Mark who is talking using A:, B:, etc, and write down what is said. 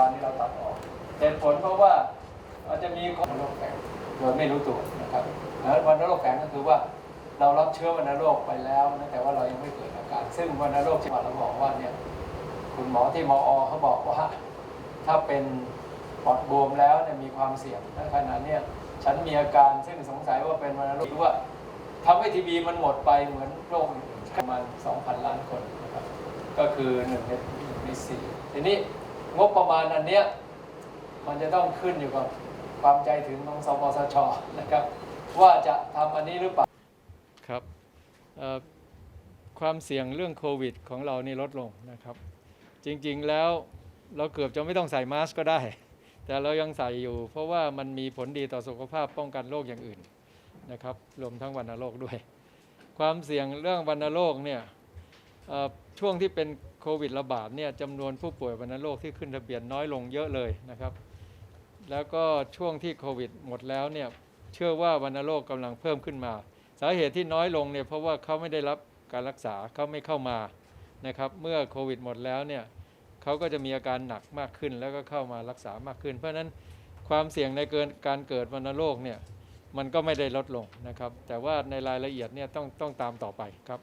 A: บาลนี่เราตัดออกเหตุผลเพราะว่าอาจจะมีคนโรคแฝงโดยไม่รู้ตัวนะครับแล้ววันโรคแฝงก็คือว่าเรารับเชื้อวัณโรคไปแล้วนะแต่ว่าเรายังไม่เกิดอาการ ซึ่งวัณโรคที่ว่าเราบอกว่าเนี่ยคุณหมอที่มอเขาบอกว่า ถ้าเป็นปอดบวมแล้วเนี่ยมีความเสี่ยงในขณะเนี้ยฉันมีอาการซึ่งสงสัยว่าเป็นวัณโรคหรือว่าทำให้ทีบีมันหมดไปเหมือนโรคประมาณ2,000 ล้านคนนะครับก็คือหนึ่งในหนึ่งในสี่ทีนี้ งบประมาณอันเนี้ยมันจะต้องขึ้นอยู่กับความใจถึงของสปสชนะครับ ว่าจะทำอันนี้หรือเปล่าครับความเสี่ยงเรื่องโควิดของเรานี่ลดลงนะครับ จริงๆแล้วเราเกือบจะไม่ต้องใส่มาสก์ก็ได้ แต่เรายังใส่อยู่ เพราะว่ามันมีผลดีต่อสุขภาพป้องกันโรคอย่างอื่นนะครับรวมทั้งวัณโรคด้วย ความเสี่ยงเรื่องวัณโรคเนี่ย ช่วงที่เป็นโควิดระบาดเนี่ยจำนวนผู้ป่วยวัณโรคที่ขึ้นทะเบียนน้อยลงเยอะเลยนะครับ แล้วก็ช่วงที่โควิดหมดแล้วเนี่ยเชื่อว่าวัณโรคกำลังเพิ่มขึ้นมา สาเหตุที่น้อยลงเนี่ยเพราะว่าเขาไม่ได้รับการรักษาเขาไม่เข้ามานะครับ เมื่อโควิดหมดแล้วเนี่ยเขาก็จะมีอาการหนักมากขึ้น แล้วก็เข้ามารักษามากขึ้น เพราะฉะนั้นความเสี่ยงในเกินการเกิดวัณโรคเนี่ยมันก็ไม่ได้ลดลงนะครับ แต่ว่าในรายละเอียดเนี่ยต้องต้องตามต่อไปครับ